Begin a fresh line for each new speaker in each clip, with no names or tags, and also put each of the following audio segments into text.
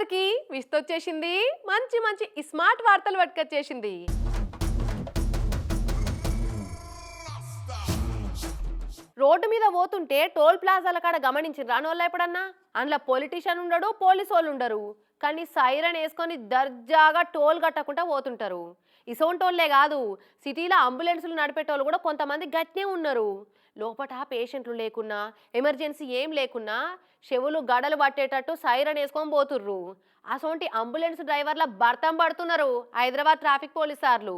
అందరికీ విస్తొచ్చేసింది మంచి మంచి స్మార్ట్ వార్తలు పట్టుకొచ్చేసింది. రోడ్డు మీద పోతుంటే టోల్ ప్లాజాల కాడ గమనించిన రాని ఎప్పుడన్నా? అందులో పొలిటీషియన్ ఉండడు పోలీసు వాళ్ళు ఉండరు. కానీ సైరన్ వేసుకొని దర్జాగా టోల్ కట్టకుండా పోతుంటారు. ఇసోంటోళ్ళే కాదు సిటీలో అంబులెన్సులు నడిపేటోళ్ళు కూడా కొంతమంది గట్నే ఉన్నారు. లోపట పేషెంట్లు లేకున్నా ఎమర్జెన్సీ ఏం లేకున్నా చెవులు గడలు పట్టేటట్టు సైరన్ వేసుకొని పోతుర్రు. అసోంటి అంబులెన్స్ డ్రైవర్ల భర్తం పడుతున్నారు హైదరాబాద్ ట్రాఫిక్ పోలీసార్లు.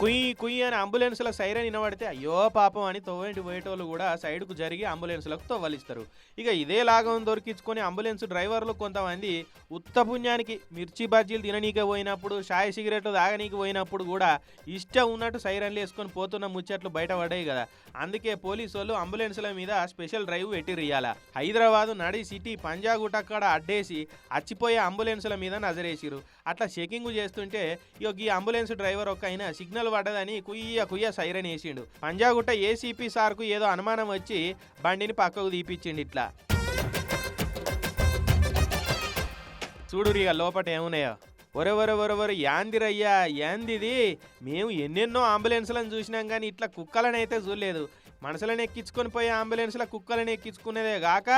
కుయ్యి కుయ్యి అని అంబులెన్స్ల సైరన్ వినబడితే అయ్యో పాపం అని తోవేంటి పోయేటోళ్ళు కూడా సైడ్కు జరిగి అంబులెన్స్లకు తవ్వలిస్తారు. ఇక ఇదే లాగం దొరికించుకొని అంబులెన్స్ డ్రైవర్లు కొంతమంది ఉత్తపుణ్యానికి మిర్చి బజ్జీలు తిననీకి పోయినప్పుడు షాయ్ సిగరెట్లు తాగనీకి పోయినప్పుడు కూడా ఇష్టం ఉన్నట్టు సైరన్లు వేసుకొని పోతున్న ముచ్చట్లు బయటపడ్డాయి కదా. అందుకే పోలీసు వాళ్ళు అంబులెన్స్ల మీద స్పెషల్ డ్రైవ్ పెట్టిర్రు ఇయ్యాల హైదరాబాదు నడి సిటీ పంజాగుటక్కడ అడ్డేసి అచ్చిపోయే అంబులెన్స్ల మీద నజరేసిరు అట్లా చెకింగ్ చేస్తుంటే ఇక ఈ అంబులెన్స్ డ్రైవర్ ఒక ఆయన సిగ్నల్ పడ్డదని కుయ్య కుయ్య సైరన్ వేసిండు. పంజాగుట్ట ఏసీపీ సార్కు ఏదో అనుమానం వచ్చి బండిని పక్కకు తీపిచ్చిండు ఇట్లా. చూడు ఇక లోపట ఏమున్నాయో. ఒరెవరు ఒరెవరు యాందిరయ్యా యాందిది. మేము ఎన్నెన్నో అంబులెన్స్లను చూసినాం కానీ ఇట్లా కుక్కలను అయితే చూడలేదు. మనసులను ఎక్కించుకొని పోయే అంబులెన్స్ల కుక్కలను ఎక్కించుకునేదే గాక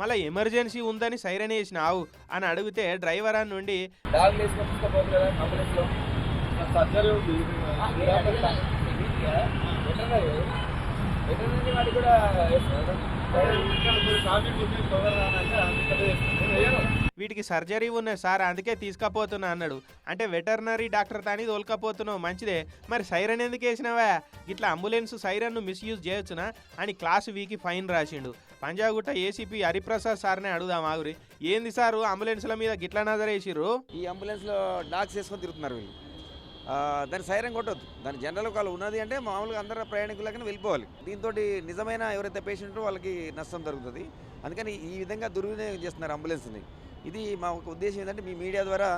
మళ్ళీ ఎమర్జెన్సీ ఉందని సైరన్ వేసినావు అని అడిగితే డ్రైవర్ అని నుండి
డాగ్ సర్జరీ ఉంది.
వీటికి సర్జరీ ఉన్నాయి సార్ అందుకే తీసుకపోతున్నా అన్నాడు. అంటే వెటర్నరీ డాక్టర్ తాని తోలుకపోతున్నావు మంచిదే. మరి సైరన్ ఎందుకు వేసినావా? ఇట్లా అంబులెన్స్ సైరన్ను మిస్యూజ్ చేయొచ్చునా? అని క్లాస్ వీకి ఫైన్ రాసిండు. పంజాగుట్ట ఏసీపీ హరిప్రసాద్ సార్నే అడుగుదాం ఆగురి. ఏంది సారు అంబులెన్స్ల మీద గిట్లా నజరేసిర్రు?
ఈ అంబులెన్స్లో డాక్స్ వేసుకొని తిరుగుతున్నారు వీళ్ళు. దాని సైరం కొట్టద్దు. దాని జనరల్ కాల్ ఉన్నది అంటే మామూలుగా అందరు ప్రయాణికులకైనా వెళ్ళిపోవాలి. దీంతో నిజమైన ఎవరైతే పేషెంట్ వాళ్ళకి నష్టం జరుగుతుంది. అందుకని ఈ విధంగా దుర్వినియోగం చేస్తున్నారు అంబులెన్స్ని. ఇది మా ఉద్దేశం ఏంటంటే మీ మీడియా ద్వారా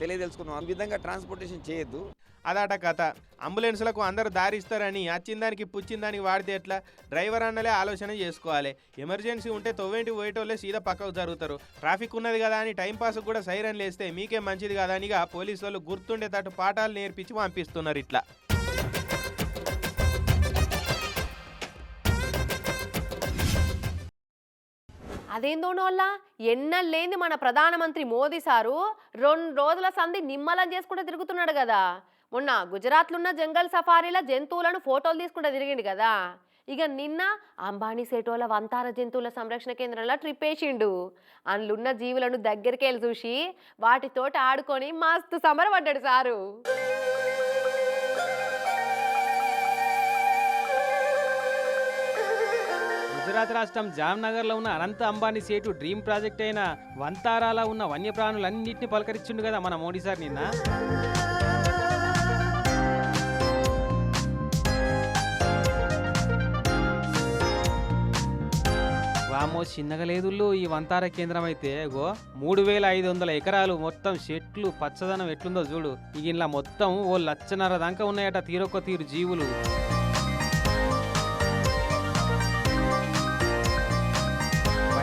తెలియదలుచుకున్నాం ఈ విధంగా ట్రాన్స్పోర్టేషన్ చేయొద్దు.
అదాట కథ. అంబులెన్స్లకు అందరు దారిస్తారని అచ్చిందానికి పుచ్చిందానికి వాడితే ఎట్లా? డ్రైవర్ అన్నలే ఆలోచన చేసుకోవాలి. ఎమర్జెన్సీ ఉంటే తొవ్వేంటి పోయేటోళ్ళే సీదా పక్కకు జరుగుతారు. ట్రాఫిక్ ఉన్నది కదా అని టైంపాస్ కూడా సైరన్ లేస్తే మీకే మంచిది కదా అనిగా పోలీసు వాళ్ళు గుర్తుండేటట్టు పాఠాలు నేర్పించి పంపిస్తున్నారు ఇట్లా.
అదేందోనోళ్ళ ఎన్నలేంది మన ప్రధానమంత్రి మోదీ సారు రెండు రోజుల సంధి నిమ్మలం చేసుకుంటూ తిరుగుతున్నాడు కదా. మొన్న గుజరాత్లో ఉన్న జంగల్ సఫారీల జంతువులను ఫోటోలు తీసుకుంటూ తిరిగిండు కదా. ఇక నిన్న అంబానీ సేటోల వంతార జంతువుల సంరక్షణ కేంద్రంలో ట్రిప్ వేసిండు. అందులున్న జీవులను దగ్గరికి వెళ్ళి చూసి వాటితోటి ఆడుకొని మస్తు సమరపడ్డాడు సారు.
గుజరాత్ రాష్ట్రం జామ్నగర్లో ఉన్న అనంత అంబానీ సేటు డ్రీమ్ ప్రాజెక్ట్ అయిన వంతారాలో ఉన్న వన్యప్రాణులన్నింటినీ పలకరించిండు కదా మన మోడీ సార్ నిన్న. వామో చిన్నగా లేదుళ్ళు ఈ వంతార కేంద్రం అయితే గో మూడు వేల ఐదు వందల ఎకరాలు మొత్తం చెట్లు పచ్చదనం ఎట్లుందో చూడు. ఇక ఇలా మొత్తం ఓ లచ్చన్నర దాకా ఉన్నాయట తీరొక్క తీరు జీవులు.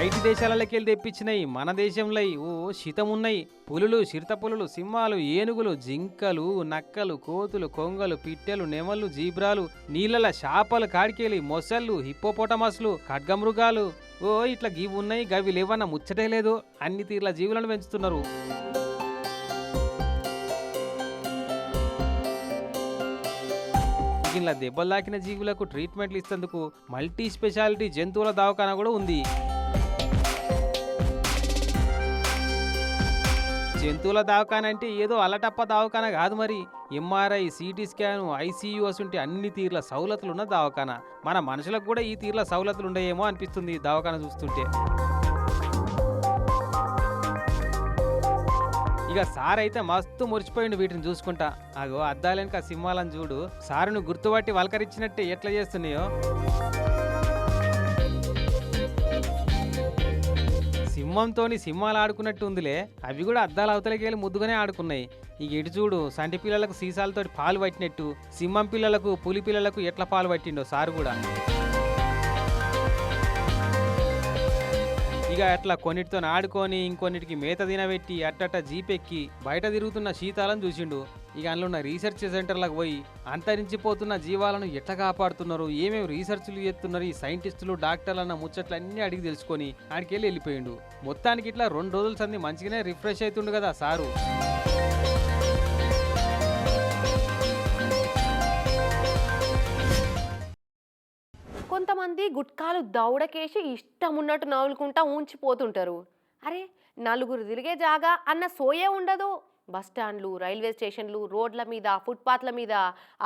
బయటి దేశాలకెళ్ళి తెప్పించినాయి మన దేశంలో ఓ శితమున్నాయి. పులులు చిరుతపులులు సింహాలు ఏనుగులు జింకలు నక్కలు కోతులు కొంగలు పిట్టెలు నెమళ్ళు జీబ్రాలు నీళ్ళల చేపలు కాడికేలి మొసళ్ళు హిప్పోపోటమస్లు ఖడ్గమృగాలు. ఓ ఇట్లా గివి ఉన్నాయి గవి లేవన్న ముచ్చటే లేదు. అన్ని తీర్ల జీవులను పెంచుతున్నారు. ఇలా దెబ్బలు తాకిన జీవులకు ట్రీట్మెంట్లు ఇస్తేందుకు మల్టీ స్పెషాలిటీ జంతువుల దవాఖానా కూడా ఉంది. జంతువుల దవాఖాన అంటే ఏదో అలటప్ప దవాఖాన కాదు మరి. ఎంఆర్ఐ సిటీ స్కాన్ ఐసీయూ అసుంటి అన్ని తీర్ల సౌలతులున్న దవాఖాన మన మనుషులకు కూడా ఈ తీర్ల సౌలతులు ఉండయేమో అనిపిస్తుంది ఈ దవాఖాన చూస్తుంటే. ఇక సార్ అయితే మస్తు మురిచిపోయిండు వీటిని చూసుకుంటా. అగో అద్దాలెనక సింహాలను చూడు. సారును గుర్తుపట్టి వలకరించినట్టే ఎట్లా చేస్తున్నాయో. సింహంతో సింహాలు ఆడుకున్నట్టు ఉందిలే. అవి కూడా అద్దాల అవతలకి వెళ్ళి ముద్దుగానే ఆడుకున్నాయి. ఇక ఇటు చూడు సంటి పిల్లలకు సీసాలతో పాలు పట్టినట్టు సింహం పిల్లలకు పులి పిల్లలకు ఎట్లా పాలు పట్టిండో సారు కూడా. ఇక అట్లా కొన్నిటితో ఆడుకొని ఇంకొన్నిటికి మేత తినబెట్టి అట్టట జీపెక్కి బయట తిరుగుతున్న శీతాలను చూసిండు. ఇక అందులో ఉన్న రీసెర్చ్ సెంటర్లకు పోయి అంతరించిపోతున్న జీవాలను ఎట్లా కాపాడుతున్నారు? ఏమేమి రీసెర్చ్లు చేస్తున్నారు? ఈ సైంటిస్టులు డాక్టర్లు అన్న ముచ్చట్లు అన్నీ అడిగి తెలుసుకొని ఆడికెళ్ళి వెళ్ళిపోయిండు. మొత్తానికి ఇట్లా రెండు రోజుల సంది మంచిగానే రిఫ్రెష్ అవుతుండు కదా సారు.
కొంతమంది గుట్కాలు దౌడకేసి ఇష్టం ఉన్నట్టు నవ్వులుకుంటా ఉంచిపోతుంటారు అరే నలుగురు తిరిగే జాగా అన్న సోయే ఉండదు. బస్ స్టాండ్లు రైల్వే స్టేషన్లు రోడ్ల మీద ఫుట్పాత్ల మీద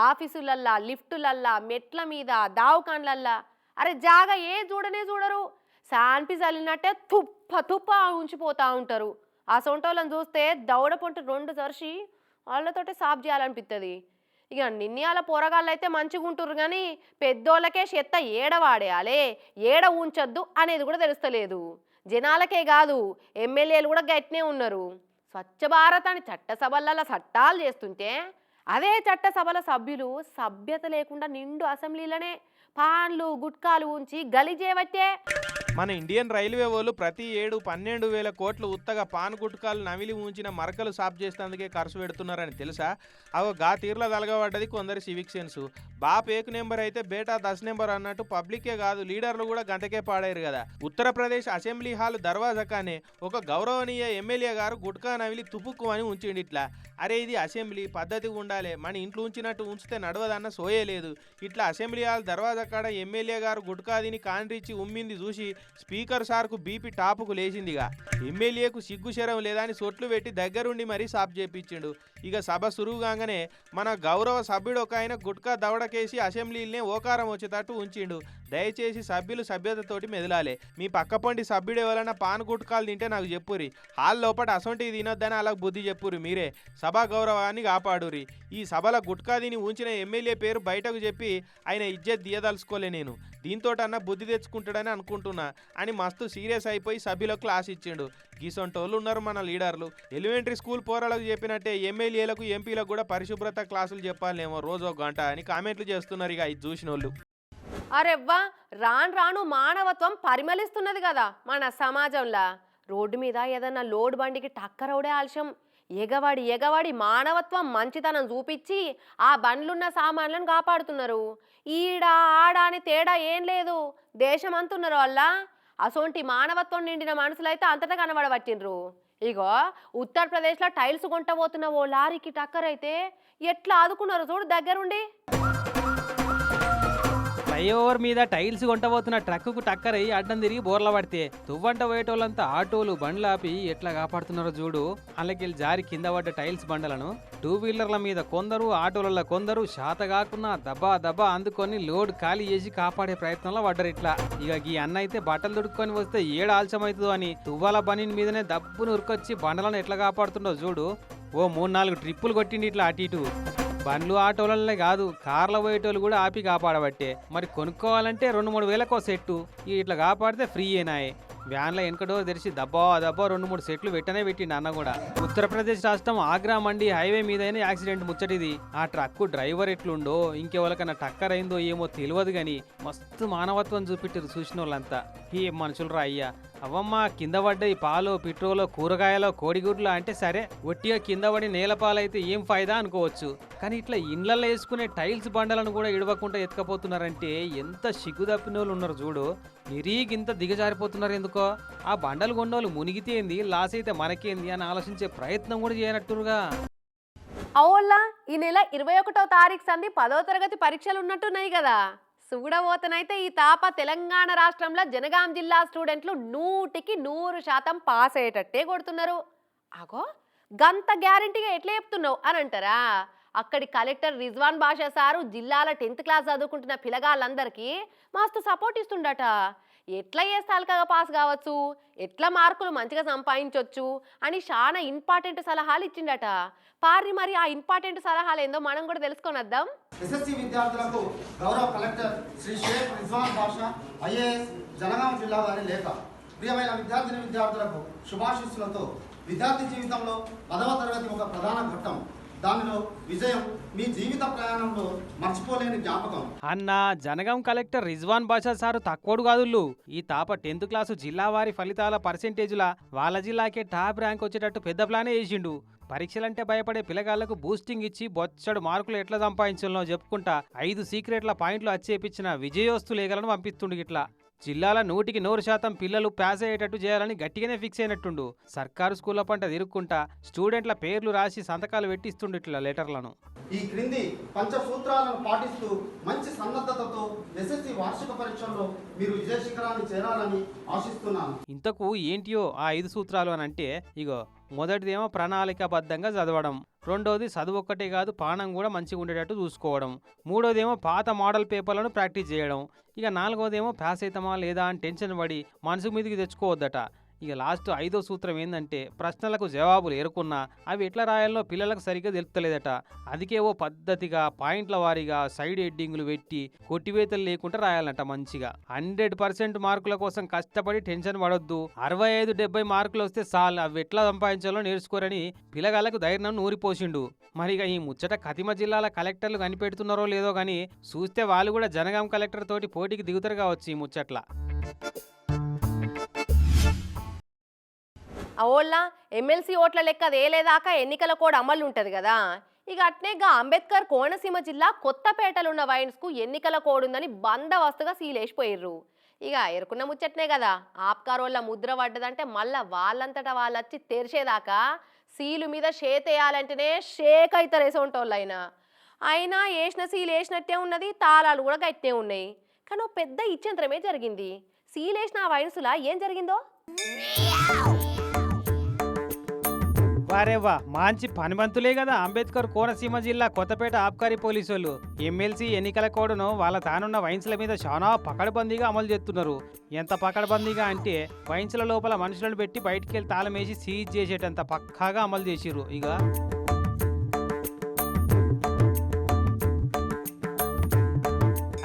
ఆఫీసులల్లా లిఫ్టులల్లా మెట్ల మీద దావకాన్లల్లా. అరే జాగా ఏ చూడనే చూడరు. శాన్పి చల్లినట్టే తుప్ప తుప్ప ఉంచిపోతూ ఉంటారు. ఆ సొంటోళ్ళని చూస్తే దౌడ పొంటి రెండు సరిసి వాళ్ళతోటి సాఫ్ చేయాలనిపిస్తుంది ఇక నిన్నయాల పోరగాళ్ళు అయితే మంచిగా ఉంటుర్రు కానీ పెద్దోళ్ళకే చెత్త ఏడ వాడేయాలే? ఏడ ఉంచొద్దు అనేది కూడా తెలుస్తలేదు. జనాలకే కాదు ఎమ్మెల్యేలు కూడా గట్టినే ఉన్నారు. స్వచ్ఛ భారత్ అని చట్టసభలలో చట్టాలు చేస్తుంటే అదే చట్టసభల సభ్యులు సభ్యత లేకుండా నిండు అసెంబ్లీలోనే పాన్లు గుట్కాలు ఉంచి గలిజేవట్టే
మన ఇండియన్ రైల్వే వాళ్ళు ప్రతి ఏడు పన్నెండు వేల కోట్లు ఉత్తగా పాన్ గుట్కాలు నవిలి ఉంచిన మరకలు సాఫ్ చేసేందుకే ఖర్చు పెడుతున్నారని తెలుసా? అవ గా తీర్ల తలగబడ్డది కొందరి సివిక్ సెన్స్ బాప్ ఏక్ నెంబర్ అయితే బేటా దశ నెంబర్ అన్నట్టు పబ్లికే కాదు లీడర్లు కూడా గంటకే పాడారు కదా. ఉత్తరప్రదేశ్ అసెంబ్లీ హాల్ దర్వాజకానే ఒక గౌరవనీయ ఎమ్మెల్యే గారు గుట్కా నవిలి తుపుక్కు అని ఉంచిండి ఇట్లా. అరే ఇది అసెంబ్లీ పద్ధతి ఉండాలి మన ఇంట్లో ఉంచినట్టు ఉంచితే నడవదన్న సోయే లేదు. ఇట్లా అసెంబ్లీ హాల్ దర్వాజా కాడ ఎమ్మెల్యే గారు గుట్కాదిని కాండ్రిచ్చి ఉమ్మింది చూసి స్పీకర్ సార్కు బీపీ టాపుకు లేచిందిగా. ఎమ్మెల్యేకు సిగ్గుశరం లేదని సొట్లు పెట్టి దగ్గరుండి మరీ సాప్ చేపించిండు. ఇక సభ సురువుగానే మన గౌరవ సభ్యుడు ఒక ఆయన గుట్కా దవడకేసి అసెంబ్లీలనే ఓకారం వచ్చేటట్టు ఉంచిండు. దయచేసి సభ్యులు సభ్యతతోటి మెదలాలి. మీ పక్కపండి సభ్యుడు ఎవరైనా పాన్ గుట్కాలు తింటే నాకు చెప్పురి హాల్ లోపల అసొంటివి తినొద్దని అలా బుద్ధి చెప్పురి మీరే. సభా గౌరవాన్ని కాపాడురి ఈ సభల గుట్కా తిని ఉంచిన ఎమ్మెల్యే పేరు బయటకు చెప్పి ఆయన ఇజ్జత్ దియదలుచుకోలే నేను. దీంతోటన్నా బుద్ధి తెచ్చుకుంటాడని అనుకుంటున్నా. అని మస్తు సీరియస్ అయిపోయి సభ్యులకు క్లాస్ ఇచ్చిండు. గీసొంటోళ్ళు ఉన్నారు మన లీడర్లు. ఎలిమెంటరీ స్కూల్ పోరాలకు చెప్పినట్టే ఎమ్మెల్యేలకు ఎంపీలకు కూడా పరిశుభ్రత క్లాసులు చెప్పాలేమో రోజు ఒక గంట అని కామెంట్లు చేస్తున్నారు ఇక ఇది చూసిన వాళ్ళు
అరెవ్వా రాను రాను మానవత్వం పరిమళిస్తున్నది కదా మన సమాజంలో. రోడ్డు మీద ఏదన్నా లోడ్ బండికి టక్కరవుడే ఆలస్యం. ఎగవాడి ఎగవాడి మానవత్వం మంచితనం చూపించి ఆ బండ్లున్న సామాన్లను కాపాడుతున్నారు. ఈడ ఆడ అని తేడా ఏం లేదు. దేశం అంటున్నారు వల్ల అసొంటి మానవత్వం నిండిన మనుషులైతే అంతటా కనబడబట్టిండ్రు. ఇగో ఉత్తరప్రదేశ్లో టైల్స్ కొంటబోతున్న ఓ లారీకి టక్కర్ అయితే ఎట్లా ఆదుకున్నారు చూడు దగ్గరుండి.
ఫ్లైఓవర్ మీద టైల్స్ కొంటబోతున్న ట్రక్కుకు టక్కరై అడ్డం తిరిగి బోర్ల పడితే తువ్వంట పోయేటోళ్ళంతా ఆటోలు బండ్లు ఆపి ఎట్లా కాపాడుతున్నారో చూడు. అల్లకెళ్ళి జారి కింద పడ్డ టైల్స్ బండలను టూ వీలర్ల మీద కొందరు ఆటోలలో కొందరు శాత కాకుండా దబ్బా దబ్బా అందుకొని లోడ్ ఖాళీ చేసి కాపాడే ప్రయత్నంలో పడ్డరు ఇట్లా. ఇక ఈ అన్న అయితే బట్టలు దుడుక్కొని వస్తే ఏడు ఆలస్యమవుతుందో అని తువ్వాల బనీన్ మీదనే దబ్బును ఉరికొచ్చి బండలను ఎట్లా కాపాడుతుండో చూడు. ఓ మూడు నాలుగు ట్రిప్పులు కొట్టిండి ఇట్లా అటు ఇటు. బండ్లు ఆటోలనే కాదు కార్ల పోయేటోళ్ళు కూడా ఆపి కాపాడబట్టే. మరి కొనుక్కోవాలంటే రెండు మూడు వేలకో సెట్టు. ఇట్లా కాపాడితే ఫ్రీ అయినాయి వ్యాన్ల వెనుక డోర్ తెరిచి దబ్బా దబ్బా రెండు మూడు సెట్లు పెట్టనే పెట్టిండు అన్న కూడా. ఉత్తరప్రదేశ్ రాష్ట్రం ఆగ్రా మండి హైవే మీదైనా యాక్సిడెంట్ ముచ్చటిది. ఆ ట్రక్కు డ్రైవర్ ఎట్లుండో ఇంకెవరికన్నా టక్కర్ అయిందో ఏమో తెలియదు గాని మస్తు మానవత్వం చూపెట్టారు చూసిన వాళ్ళంతా ఈ మనుషులు అయ్యా. అవమ్మ కింద పడ్డాయి పాలు పెట్రోలు కూరగాయలు కోడిగుడ్లు అంటే సరే ఒట్టిగా కింద పడి నేలపాలైతే ఏం ఫాయిదా అనుకోవచ్చు. కానీ ఇట్లా ఇండ్లలో వేసుకునే టైల్స్ బండలను కూడా ఇడవకుండా ఎత్తుకపోతున్నారంటే ఎంత సిగ్గు తప్పిన వాళ్ళు ఉన్నారు చూడు. నిరీగింత దిగజారిపోతున్నారు ఎందుకో? ఆ బండలు కొండోళ్ళు మునిగితేంది లాస్ అయితే మనకేంది అని ఆలోచించే ప్రయత్నం కూడా చేయనట్టుగా
అవుల్లా ఈ నెల ఇరవై ఒకటో తారీఖు సంది పదో తరగతి పరీక్షలు ఉన్నట్టున్నాయి కదా చూడబోతనైతే ఈ తాప తెలంగాణ రాష్ట్రంలో జనగాం జిల్లా స్టూడెంట్లు నూటికి నూరు శాతం పాస్ అయ్యేటట్టే కొడుతున్నారు. అగో గంత గ్యారంటీగా ఎట్లా చెప్తున్నావు అని అంటారా? అక్కడి కలెక్టర్ రిజ్వాన్ బాషా సారు జిల్లాల టెన్త్ క్లాస్ చదువుకుంటున్న పిల్లగాళ్ళందరికీ మస్తు సపోర్ట్ ఇస్తుండట ఎట్లా ఏ స్థాయికగా పాస్ కావచ్చు? ఎట్లా మార్కులు మంచిగా సంపాదించవచ్చు అని చాలా ఇంపార్టెంట్ సలహాలు ఇచ్చిండట పారి మరి ఆ ఇంపార్టెంట్ సలహాలు ఏందో మనం కూడా తెలుసుకొని వద్దాం.
ఎస్ఎస్సి విద్యార్థులకు గౌరవ కలెక్టర్ శ్రీ షేక్ రిజ్వాన్ బాషా ఐఏఎస్ జనగాం జిల్లా వారి లేఖ. ప్రియమైన విద్యార్థిని విద్యార్థులకు శుభాశీస్సులతో విద్యార్థి జీవితంలో పదవ తరగతి ఒక ప్రధాన ఘట్టం. దానిలో విజయం మీ జీవిత ప్రయాణంలో మర్చిపోలేని జ్ఞాపకం.
అన్న జనగాం కలెక్టర్ రిజ్వాన్ బాషా సారు తక్కువడు కాదుళ్ళు ఈ తాప టెన్త్ క్లాసు జిల్లా వారి ఫలితాల పర్సెంటేజ్ల వాళ్ళ జిల్లాకే టాప్ ర్యాంక్ వచ్చేటట్టు పెద్ద ప్లానే వేసిండు పరీక్షలంటే భయపడే పిల్లగాళ్ళకు బూస్టింగ్ ఇచ్చి బొచ్చడు మార్కులు ఎట్లా సంపాదించాలో చెప్పుకుంటా ఐదు సీక్రెట్ల పాయింట్లు అచ్చేపించిన విజయోస్తులేగలను పంపిస్తుండు ఇట్లా. జిల్లాల నూటికి నూరు శాతం పిల్లలు పాస్ అయ్యేటట్టు చేయాలని గట్టిగానే ఫిక్స్ అయినట్టుండు. సర్కారు స్కూళ్ళ పంట తిరుక్కుంటా స్టూడెంట్ల పేర్లు రాసి సంతకాలు పెట్టిస్తుండు ఇట్లా లెటర్లను.
ఈ క్రింది పంచసూత్రాలను పాటిస్తూ మంచి సన్నద్ధతతో ఎస్ఎస్సి వార్షిక పరీక్షల్లో మీరు విజయ శిఖరాన్ని చేరాలని ఆశిస్తున్నాను.
ఇంతకు ఏంటియో ఆ ఐదు సూత్రాలు అని అంటే ఇగో మొదటిదేమో ప్రణాళికాబద్ధంగా చదవడం రెండోది చదువు ఒక్కటే కాదు పానం కూడా మంచిగా ఉండేటట్టు చూసుకోవడం మూడోదేమో పాత మోడల్ పేపర్లను ప్రాక్టీస్ చేయడం ఇక నాలుగోదేమో పాస్ అవుతామా లేదా అని టెన్షన్ పడి మనసు మీదకి తెచ్చుకోవద్దట. ఇక లాస్ట్ ఐదో సూత్రం ఏంటంటే ప్రశ్నలకు జవాబులు ఎరుకున్నా అవి ఎట్లా రాయాలో పిల్లలకు సరిగ్గా తెలుపుతలేదట. అందుకే ఓ పద్ధతిగా పాయింట్ల వారీగా సైడ్ హెడ్డింగ్లు పెట్టి కొట్టివేతలు లేకుండా రాయాలంట మంచిగా. హండ్రెడ్ పర్సెంట్ మార్కుల కోసం కష్టపడి టెన్షన్ పడొద్దు. అరవై ఐదు డెబ్బై మార్కులు వస్తే సాల్ అవి ఎట్లా సంపాదించాలో నేర్చుకోరని పిల్లగాళ్ళకు ధైర్యం నూరిపోసిండు. మరి ఇక ఈ ముచ్చట కతిమ జిల్లాల కలెక్టర్లు కనిపెడుతున్నారో లేదో కానీ చూస్తే వాళ్ళు కూడా జనగాం కలెక్టర్ తోటి పోటీకి దిగుతారు కావచ్చు ఈ ముచ్చట్ల.
ఓళ్ళ ఎమ్మెల్సీ ఓట్ల లెక్క వేలేదాకా ఎన్నికల కోడ్ అమలు ఉంటుంది కదా. ఇక అట్నేగా అంబేద్కర్ కోనసీమ జిల్లా కొత్తపేటలో ఉన్న వైన్స్కు ఎన్నికల కోడ్ ఉందని బందవస్తుగా సీలేసిపోయిర్రు ఇక ఎరుకున్న ముచ్చట్నే కదా ఆప్కార్ వాళ్ళ ముద్ర పడ్డదంటే మళ్ళా వాళ్ళంతటా వాళ్ళు వచ్చి తెరిచేదాకా సీలు మీద షేతేయాలంటేనే షేక్ అవుతారు వేసేటోళ్ళు అయినా అయినా వేసిన సీలు వేసినట్టే ఉన్నది తాళాలు కూడా గట్టే ఉన్నాయి. కానీ పెద్ద ఇచ్చంతరమే జరిగింది. సీలేసిన ఆ వైన్సులా ఏం జరిగిందో?
వారేవా మంచి పనిమంతులే కదా అంబేద్కర్ కోనసీమ జిల్లా కొత్తపేట ఆబ్కారీ పోలీసులు ఎమ్మెల్సీ ఎన్నికల కోడ్ను వాళ్ళ తానున్న వైన్స్ల మీద చాలా పకడ్బందీగా అమలు చేస్తున్నారు ఎంత పకడ్బందీగా అంటే వైన్స్ల లోపల మనుషులను పెట్టి బయటికి వెళ్ళి తాళం వేసి సీజ్ చేసేటంత పక్కాగా అమలు చేసిర్రు. ఇక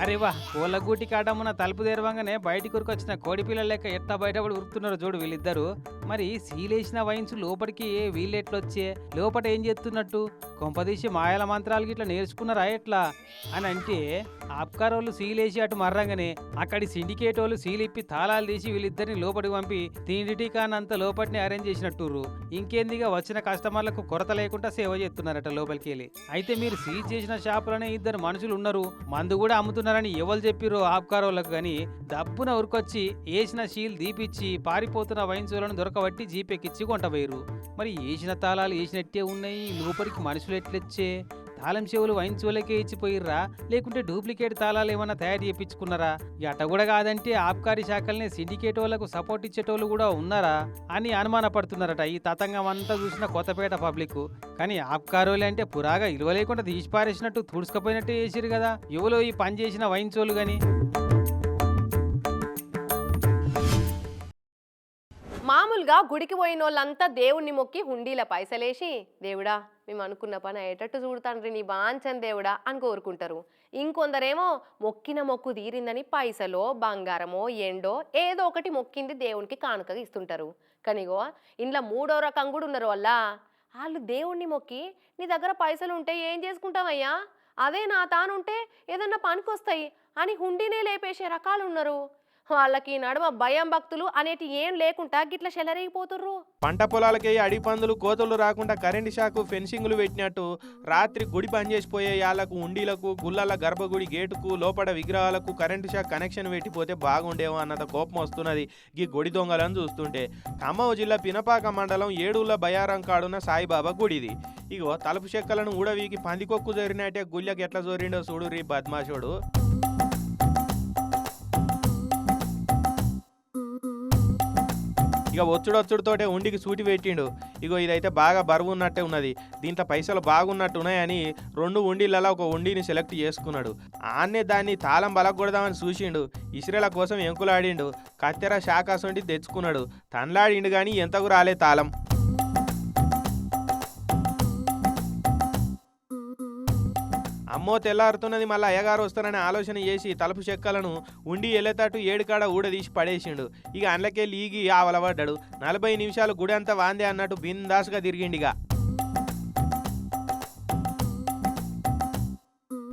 అరే వా కోళ్ళ గూటి కాడమున తలుపు తెరవంగానే బయటికి ఉరికొచ్చిన కోడి పిల్లల లెక్క ఎట్లా బయటపడి ఉరుకుతున్నారు చూడు వీళ్ళిద్దరు. మరి సీలేసిన వైన్స్ లోపలికి వీళ్ళెట్లొచ్చే లోపట ఏం చేస్తున్నట్టు? కొంపదీసి మాయల మంత్రాలు ఇట్లా నేర్చుకున్నారా ఎట్లా? అని అంటే ఆప్కార్ వాళ్ళు సీలేసి అటు మర్రంగానే అక్కడి సిండికేట్ వాళ్ళు సీలిప్పి తాళాలు తీసి వీళ్ళిద్దరిని లోపలికి పంపి తిండి అంత లోపటిని అరేంజ్ చేసినట్టుర్రు. ఇంకేందిగా వచ్చిన కస్టమర్లకు కొరత లేకుండా సేవ చేస్తున్నారట లోపలికి వెళ్ళి అయితే మీరు సీజ్ చేసిన షాపులోనే ఇద్దరు మనుషులు ఉన్నారు. మందు కూడా అమ్ముతున్నారని ఎవరు చెప్పిరో ఆప్కార్ గాని కానీ దబ్బున ఉరికొచ్చి ఏసిన షీల్ దీపిచ్చి పారిపోతున్న వైన్సులను దొరకబట్టి జీపెక్కిచ్చి కొంటపోయారు మరి ఏసిన తాళాలు ఏసినట్టే ఉన్నాయి? లోపలికి మనుషులు ఎట్లొచ్చే? తాళం చెవులు వైన్ చెవులకే ఇచ్చిపోయిర్రా? లేకుంటే డూప్లికేట్ తాళాలు ఏమైనా తయారు చేయించుకున్నారా ఎట కూడా కాదంటే ఆబ్కారీ శాఖల్ని సిండికేట్ వాళ్ళకు సపోర్ట్ ఇచ్చేటోళ్ళు కూడా ఉన్నారా? అని అనుమానపడుతున్నారట ఈ తతంగం అంతా చూసిన కొత్తపేట పబ్లిక్. కానీ ఆబ్కారోలే అంటే పురాగా ఇలువ లేకుండా తీసిపారేసినట్టు తుడుచుకపోయినట్టు చేసిరు కదా? ఎవలో ఈ పని చేసిన వైన్ చోలు కానీ
మామూలుగా గుడికి పోయిన వాళ్ళంతా దేవుణ్ణి మొక్కి హుండీల పైసలేసి దేవుడా మేము అనుకున్న పని అయ్యేటట్టు చూడతాండ్రి నీ బాంచన్ దేవుడా అని కోరుకుంటారు. ఇంకొందరేమో మొక్కిన మొక్కు తీరిందని పైసలో బంగారమో ఎండో ఏదో ఒకటి మొక్కింది దేవునికి కానుకగా ఇస్తుంటారు. కానీగో ఇంట్లో మూడో రకం కూడా ఉన్నారు వల్ల వాళ్ళు దేవుణ్ణి మొక్కి నీ దగ్గర పైసలు ఉంటే ఏం చేసుకుంటావయ్యా? అదే నా తానుంటే ఏదన్నా పనికొస్తాయి అని హుండీనే లేపేసే రకాలు ఉన్నారు వాళ్ళకి నడుమ భయం భక్తులు అనేటి ఏం లేకుండా గిట్ల చెలరేగిపోతుర్రు.
పంట పొలాలకి అడి పందులు కోతలు రాకుండా కరెంటు షాకు ఫెన్సింగ్లు పెట్టినట్టు రాత్రి గుడి పనిచేసిపోయే యాళ్ళకు ఉండీలకు గుల్లల గర్భగుడి గేటుకు లోపల విగ్రహాలకు కరెంటు షాక్ కనెక్షన్ పెట్టిపోతే బాగుండేమో అన్నంత కోపం వస్తున్నది ఈ గుడి దొంగలను చూస్తుంటే. ఖమ్మం జిల్లా పినపాక మండలం ఏడుల బయారం కాడున్న సాయిబాబా గుడిది. ఇగో తలుపు చెక్కలను ఊడవీకి పందికొక్కు జరినట్టే గుళ్ళకి ఎట్లా జోరిండో చూడు రీ బద్మాషోడు. ఇక ఒచ్చుడొచ్చుడుతోటే ఉండికి సూటి పెట్టిండు. ఇగో ఇదైతే బాగా బరువు ఉన్నట్టే ఉన్నది. దీంట్లో పైసలు బాగున్నట్టు ఉన్నాయని రెండు ఉండిలలో ఒక ఉండిని సెలెక్ట్ చేసుకున్నాడు. ఆన్నే దాన్ని తాళం బలగొడదామని చూసిండు. ఇస్రేల కోసం ఎంకులాడిండు. కత్తెర శాకాసొంటి తెచ్చుకున్నాడు. తన్లాడిండు కానీ ఎంతకు రాలే తాళం. అమ్మో తెల్లారుతున్నది మళ్ళీ అయ్యగారు వస్తారని ఆలోచన చేసి తలుపు చెక్కలను ఉండి వెళ్ళేటట్టు ఏడుకాడ ఊడదీసి పడేసిండు. ఇక అండ్లకెళ్ళి ఈగి ఆవలబడ్డాడు నలభై నిమిషాలు గుడి అంతా వాందే అన్నట్టు బిందాసుగా తిరిగిండిగా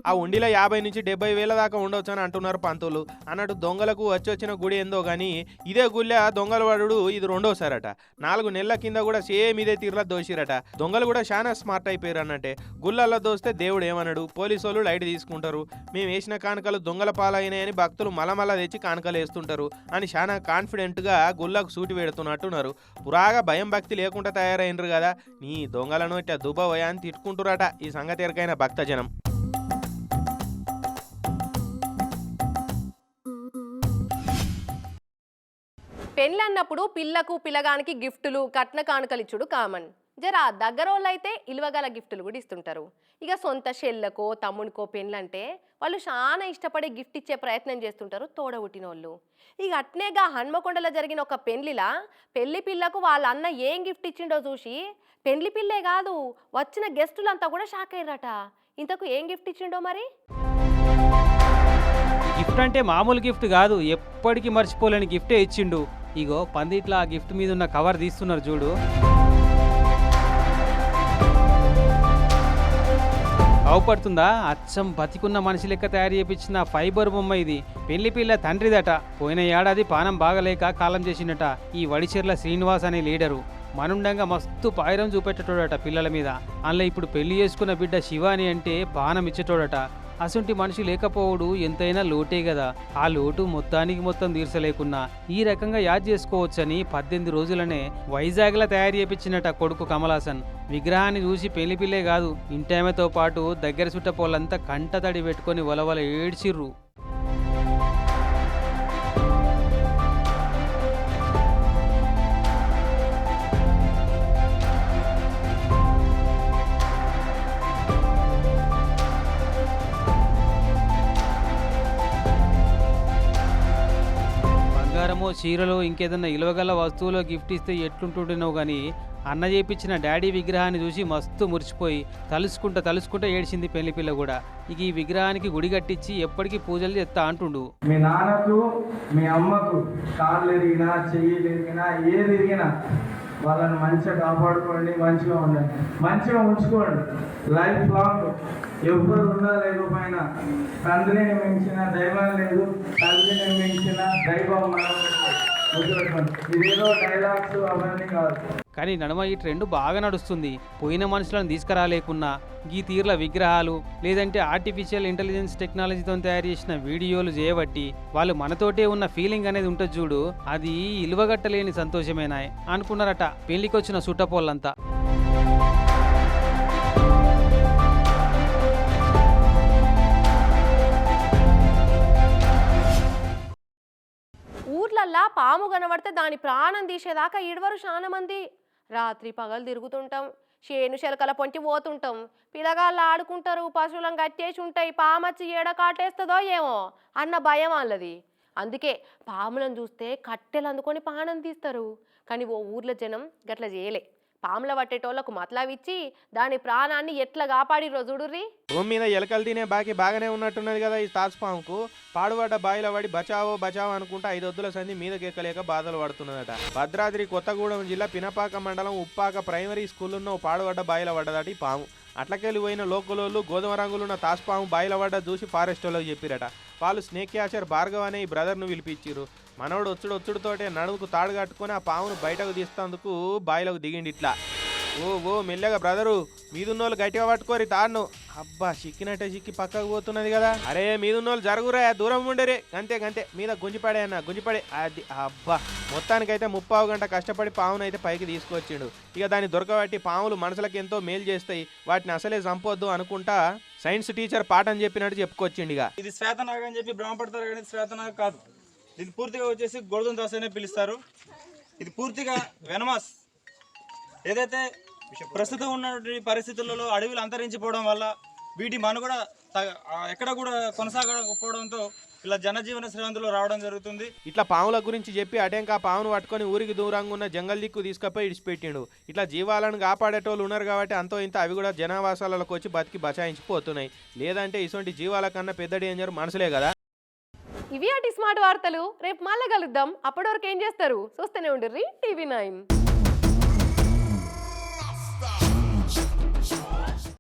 ఆ ఉండిలో యాభై నుంచి డెబ్బై వేల దాకా ఉండొచ్చు అని అంటున్నారు పంతులు. అన్నట్టు దొంగలకు వచ్చి వచ్చిన గుడి ఏందో కానీ ఇదే గుళ్ళ దొంగలవాడు ఇది రెండోసారట. నాలుగు నెలల కింద కూడా సేమ్ ఇదే తీరులా దోషిరట దొంగలు కూడా చాలా స్మార్ట్ అయిపోయారు అన్నట్టే. గుళ్ళల్లో దోస్తే దేవుడు ఏమన్నాడు పోలీసు వాళ్ళు లైట్ తీసుకుంటారు. మేము వేసిన కానుకలు దొంగల పాలైనాయని భక్తులు మలమల తెచ్చి కానుకలు వేస్తుంటారు అని చాలా కాన్ఫిడెంట్గా గుళ్ళకు సూటి పెడుతున్నట్టున్నారు. పురాగా భయం భక్తి లేకుండా తయారైనరు కదా. నీ దొంగలను ఇట్లా దుబ్బవయ అని తిట్టుకుంటురట ఈ సంగతి ఎరకైన భక్తజనం.
పెళ్ళి అన్నప్పుడు పిల్లకు పిల్లగానికి గిఫ్టులు కట్న కానుకలు ఇచ్చుడు కామన్. జరా దగ్గర వాళ్ళు అయితే ఇలువగల గిఫ్టులు కూడా ఇస్తుంటారు. ఇక సొంత షెళ్ళకో తమ్మునికో పెళ్ళంటే వాళ్ళు చాలా ఇష్టపడే గిఫ్ట్ ఇచ్చే ప్రయత్నం చేస్తుంటారు తోడబుట్టిన వాళ్ళు ఇక అట్నేగా హన్మకొండలో జరిగిన ఒక పెళ్ళిలా పెళ్ళి పిల్లకు వాళ్ళ అన్న ఏం గిఫ్ట్ ఇచ్చిండో చూసి పెళ్ళి పిల్లే కాదు వచ్చిన గెస్టులంతా కూడా షాక్ అయ్యారట. ఇంతకు ఏం గిఫ్ట్ ఇచ్చిండో మరి?
గిఫ్ట్ అంటే మామూలు గిఫ్ట్ కాదు. ఎప్పటికీ మర్చిపోలేని గిఫ్టే ఇచ్చిండు. ఇగో పందిట్ల ఆ గిఫ్ట్ మీద ఉన్న కవర్ తీస్తున్నారు చూడు. అవపడుతుందా? అచ్చం బతికున్న మనిషి లెక్క తయారు చేపించిన ఫైబర్ బొమ్మ ఇది. పెళ్ళి పిల్ల తండ్రిదట. పోయిన ఏడాది పానం బాగలేక కాలం చేసిండట ఈ వడిచెర్ల శ్రీనివాస్ అనే లీడరు. మనుండంగా మస్తు పాయిరం చూపెట్టటోడట పిల్లల మీద. అందులో ఇప్పుడు పెళ్ళి చేసుకున్న బిడ్డ శివాని అంటే బాణం ఇచ్చేటోడట. అసొంటి మనిషి లేకపోవడు ఎంతైనా లోటే కదా ఆ లోటు మొత్తానికి మొత్తం తీర్చలేకున్నా ఈ రకంగా యాద్ చేసుకోవచ్చని పద్దెనిమిది రోజులనే వైజాగ్లో తయారు చేపించినట కొడుకు కమలాసన్. విగ్రహాన్ని చూసి పెళ్ళి పిల్లే కాదు ఇంటామెతో పాటు దగ్గర చుట్టపోళ్ళంతా కంటతడి పెట్టుకొని వలవల ఏడ్చిర్రు. చీరలో ఇంకేదన్నా ఇలవగల వస్తువులో గిఫ్ట్ ఇస్తే ఎట్లుంటుండేనో కానీ అన్న చేపించిన డాడీ విగ్రహాన్ని చూసి మస్తు మురిసిపోయి తలుసుకుంటా తలుసుకుంటా ఏడ్చింది పెళ్ళి పిల్ల కూడా. ఇక ఈ విగ్రహానికి గుడి కట్టించి ఎప్పటికీ పూజలు చేస్తా అంటుండు.
మీ నాన్నకు మీ అమ్మకు కాళ్ళు ఎరిగినా చెయ్యి ఎరిగినా ఏది ఎరిగినా వాళ్ళని మంచిగా కాపాడుకోండి మంచిగా ఉండండి. మంచిగా ఉంచుకోండి. లైఫ్ లాంగ్ ఎవరు ఉన్నా పైన. తండ్రిని మించిన దైవం లేదు. తల్లిని మించిన దైవం మనం ఇదేదో డైలాగ్స్ అవన్నీ కాదు.
కానీ నడుమ ఈ ట్రెండ్ బాగా నడుస్తుంది. పోయిన మనుషులను తీసుకురాలేకున్నా ఈ తీర్ల విగ్రహాలు లేదంటే ఆర్టిఫిషియల్ ఇంటెలిజెన్స్ టెక్నాలజీతో తయారు చేసిన వీడియోలు చేయబట్టి వాళ్ళు మనతోటే ఉన్న ఫీలింగ్ అనేది ఉంటుంది చూడు. అది ఇలువగట్టలేని సంతోషమేనాయ్. అనుకున్నారట పెళ్ళికొచ్చిన సుట్టపోళ్ళంతా
ఊర్లల్లా పాము కనబడితే దాని ప్రాణం తీసేదాకా ఈడవరు చాలా మంది. రాత్రి పగలు తిరుగుతుంటాం చేను శలకల పొంచి పోతుంటాం. పిల్లగాళ్ళు ఆడుకుంటారు పశువులను కట్టేసి ఉంటాయి పామచ్చి ఏడ కాటేస్తుందో ఏమో అన్న భయం వాళ్ళది. అందుకే పాములను చూస్తే కట్టెలు అందుకొని పానం తీస్తారు. కానీ ఓ ఊర్ల జనం గట్ల చేయలే. పాముల పట్టేటోళ్ళకు మతలావిచ్చి దాని ప్రాణాన్ని ఎట్లా కాపాడి చూడుర్రి.
భూమి మీద ఎలకలు తినే బాకి బాగానే ఉన్నట్టున్నది కదా ఈ తాస్పాముకు పాడుబడ్డ బాయిల పడి బచావో బచావో అనుకుంటా ఐదొద్దుల సంధి మీదకెక్కలేక బాధలు పడుతున్నదట. భద్రాద్రి కొత్తగూడెం జిల్లా పినపాక మండలం ఉప్పాక ప్రైమరీ స్కూల్లో పాడుబడ్డ బాయిల పడ్డదట ఈ పాము. అట్లకెళ్ళి పోయిన లోకలోళ్ళు గోధుమ రంగులున్న తాజ్పాము బాయిల పడ్డ చూసి ఫారెస్ట్ వాళ్ళకి చెప్పిరట. వాళ్ళు స్నేక్ యాచర్ భార్గవ్ అనే ఈ బ్రదర్ను పిలిపించిర్రు. మనవడు ఒచ్చుడు ఒచ్చుడుతోటే నడుముకు తాడు కట్టుకొని ఆ పామును బయటకు తీస్తందుకు బాయిలోకి దిగిండి ఇట్లా. ఓ ఓ మెల్లగా బ్రదరు మీదున్నోళ్ళు గట్టిగా పట్టుకోరి తాడును అబ్బా చిక్కినట్టే చిక్కి పక్కకు పోతున్నది కదా. అరే మీదున్నోళ్ళు జరుగురా దూరం ఉండరే. గంతే గంతే. మీద గుంజిపడే అన్న గుంజిపడే. అది అబ్బా. మొత్తానికైతే ముప్పావు గంట కష్టపడి పావును అయితే పైకి తీసుకొచ్చిండు. ఇక దాన్ని దొరకబట్టి పాములు మనుషులకు ఎంతో మేలు చేస్తాయి. వాటిని అసలే చంపొద్దు అనుకుంటా సైన్స్ టీచర్ పాఠం చెప్పినట్టు చెప్పుకొచ్చిండు ఇక.
ఇది శ్వేతనాగ అని చెప్పి భ్రమపడతారు కానీ శ్వేతనాగ కాదు. ఇది పూర్తిగా వచ్చేసి గోల్డెన్ దోశ అనే పిలుస్తారు. ఇది పూర్తిగా వెనమాస్. ఏదైతే ప్రస్తుతం ఉన్నటువంటి పరిస్థితులలో అడవులు అంతరించిపోవడం వల్ల వీటి మనుగడ ఎక్కడ కూడా కొనసాగకపోవడంతో ఇలా జనజీవన శ్రవంతిలో రావడం జరుగుతుంది.
ఇట్లా పాముల గురించి చెప్పి అటెంక పామును పట్టుకొని ఊరికి దూరంగా ఉన్న జంగల్ దిక్కు తీసుకపోయి ఇడిచిపెట్టిండు. ఇట్లా జీవాలను కాపాడేటోళ్ళు ఉన్నారు కాబట్టి అంతో ఇంత అవి కూడా జనావాసాలకు వచ్చి బతికి బచాయించిపోతున్నాయి. లేదంటే ఇటువంటి జీవాల కన్నా పెద్ద డేంజర్ మనసులే కదా.
ఇవి అటు స్మార్ట్ వార్తలు. రేపు మళ్ళా కలుద్దాం. అప్పటివరకు ఏం చేస్తారు? చూస్తూనే ఉండుర్రి టీవీ నైన్.